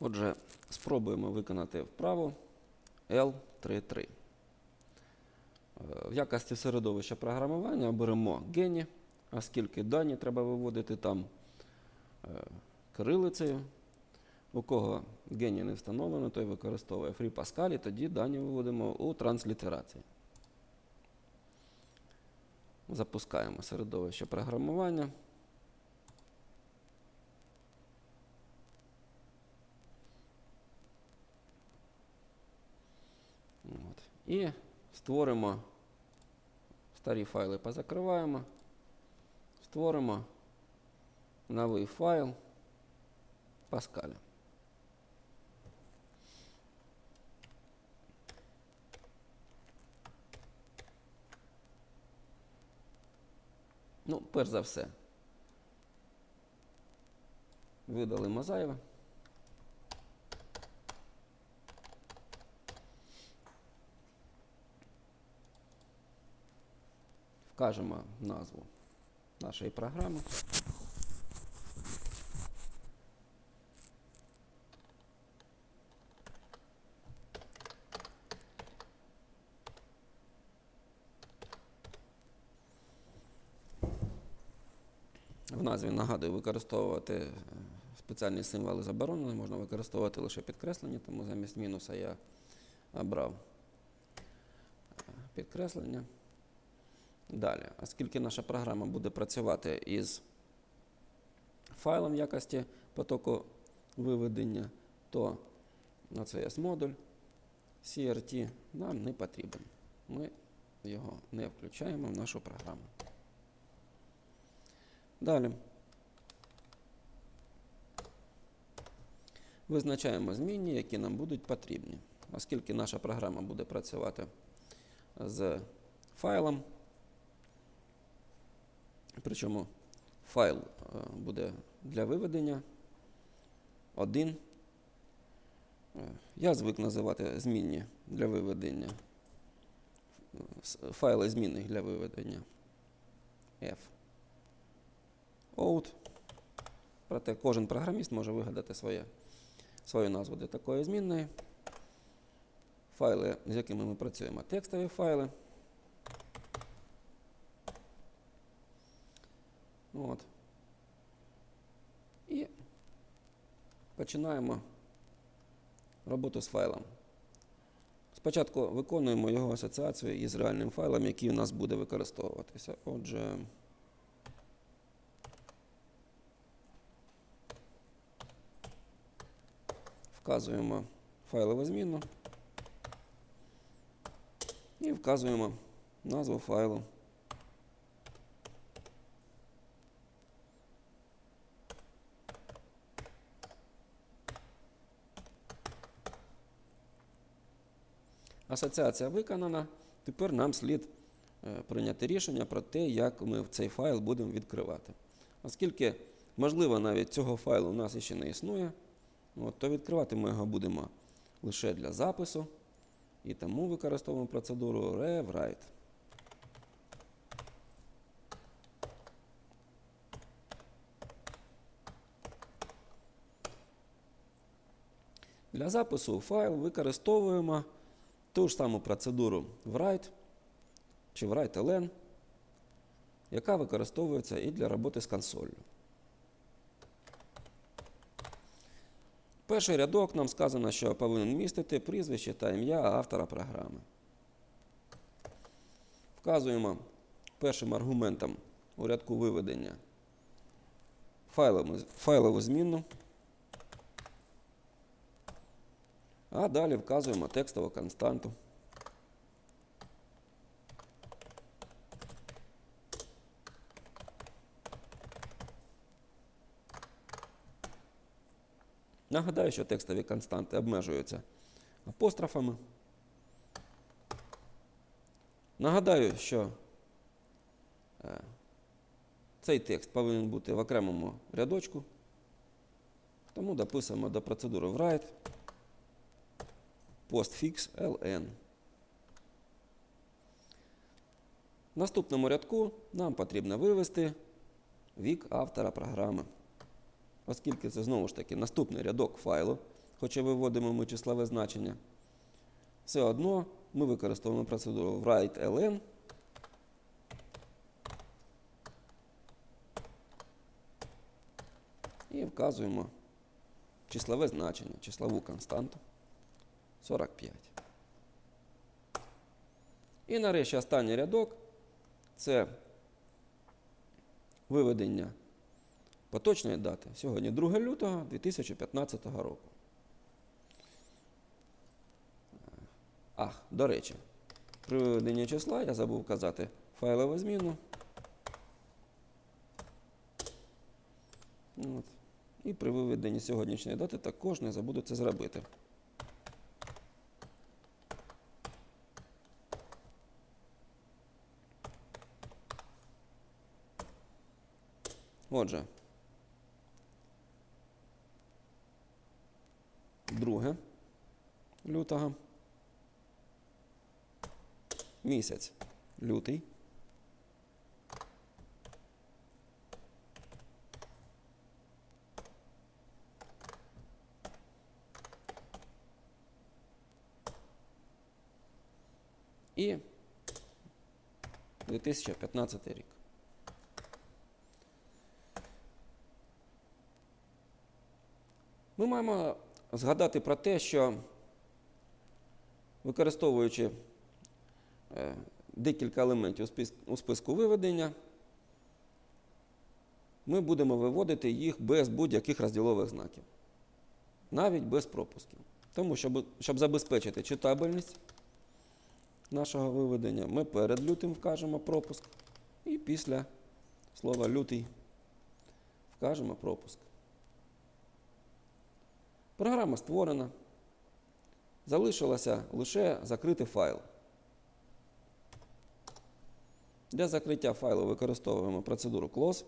Отже, спробуємо виконати вправу L33. Е, В якості середовища програмування беремо гені, оскільки дані треба виводити там е, кирилицею. У кого гені не встановлено, той використовує FreePascal, і тоді дані виводимо у транслітерації. Запускаємо середовище програмування. От. І створимо старі файли, позакриваємо, створимо новий файл Pascal. Ну, перш за все, видалимо зайве. Вкажемо назву нашої програми. В назві нагадую використовувати е, спеціальні символи заборонені, можна використовувати лише підкреслення, тому замість мінуса я обрав е, підкреслення. Далі, оскільки наша програма буде працювати із файлом якості потоку виведення, то цей модуль CRT нам не потрібен. Ми його не включаємо в нашу програму. Далі. Визначаємо змінні, які нам будуть потрібні. Оскільки наша програма буде працювати з файлом, причому файл е, буде для виведення один. Е, Я звик називати змінні для виведення, файли змінних для виведення F. Out. Проте кожен програміст може вигадати своє, свою назву для такої змінної. Файли, з якими ми працюємо, текстові файли. От. І починаємо роботу з файлом. Спочатку виконуємо його асоціацію із реальним файлом, який у нас буде використовуватися. Отже. Вказуємо файлову зміну і вказуємо назву файлу. Асоціація виконана. Тепер нам слід е, прийняти рішення про те, як ми цей файл будемо відкривати. Оскільки, можливо, навіть цього файлу у нас ще не існує, От, то відкривати ми його будемо лише для запису. І тому використовуємо процедуру rewrite. Для запису файл використовуємо ту ж саму процедуру write чи write-ln, яка використовується і для роботи з консолью. Перший рядок нам сказано, що повинен містити прізвище та ім'я автора програми. Вказуємо першим аргументом у рядку виведення файлову, змінну, а далі вказуємо текстову константу. Нагадаю, що текстові константи обмежуються апострофами. Нагадаю, що е, цей текст повинен бути в окремому рядочку, тому дописуємо до процедури write postfix ln. В наступному рядку нам потрібно вивести вік автора програми. Оскільки це знову ж таки наступний рядок файлу, хоча виводимо ми числове значення, все одно ми використовуємо процедуру write-ln. І вказуємо числове значення, числову константу 45. І нарешті останній рядок це виведення поточної дати. Сьогодні 2 лютого 2015 року. Ах, до речі, при виведенні числа я забув казати файлову зміну. От. І при виведенні сьогоднішньої дати також не забуду це зробити. Отже, друге лютого. Місяць лютий. І 2015 рік. Ми маємо згадати про те, що використовуючи е, декілька елементів у списку виведення, ми будемо виводити їх без будь-яких розділових знаків, навіть без пропусків. Тому, щоб, щоб забезпечити читабельність нашого виведення, ми перед лютим вкажемо пропуск і після слова лютий вкажемо пропуск. Програма створена. Залишилося лише закрити файл. Для закриття файлу використовуємо процедуру close.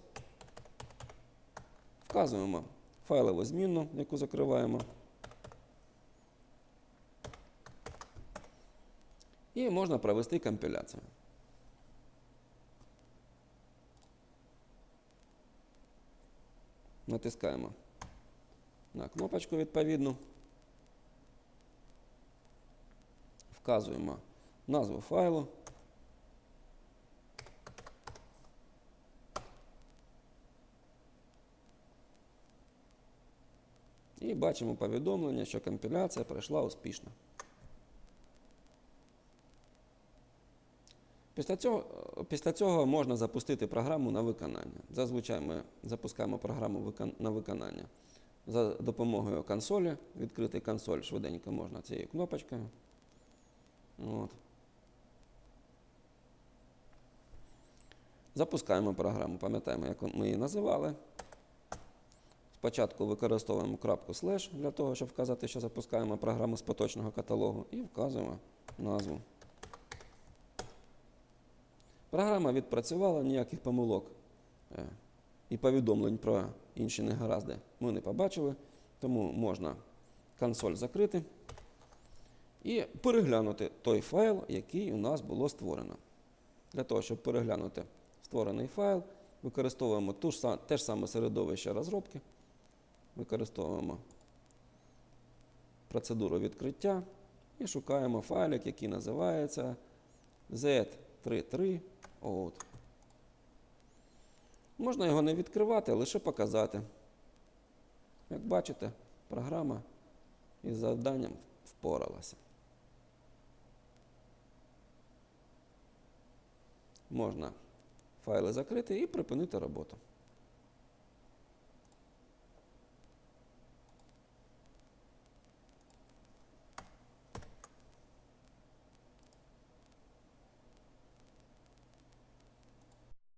Вказуємо файлову змінну, яку закриваємо. І можна провести компіляцію. Натискаємо на кнопочку відповідну. Вказуємо назву файлу. І бачимо повідомлення, що компіляція пройшла успішно. Після цього, після цього можна запустити програму на виконання. Зазвичай ми запускаємо програму на виконання за допомогою консолі. Відкрити консоль швиденько можна цією кнопочкою. От. Запускаємо програму, пам'ятаємо, як ми її називали. Спочатку використовуємо крапку слеш для того, щоб вказати, що запускаємо програму з поточного каталогу, і вказуємо назву. Програма відпрацювала, ніяких помилок е, і повідомлень про інші негаразди ми не побачили, тому можна консоль закрити і переглянути той файл, який у нас було створено. Для того, щоб переглянути створений файл, використовуємо ту ж, те ж саме середовище розробки, використовуємо процедуру відкриття і шукаємо файлик, який називається Z33 От. Можна його не відкривати, а лише показати. Як бачите, програма із завданням впоралася. Можна файли закрити і припинити роботу.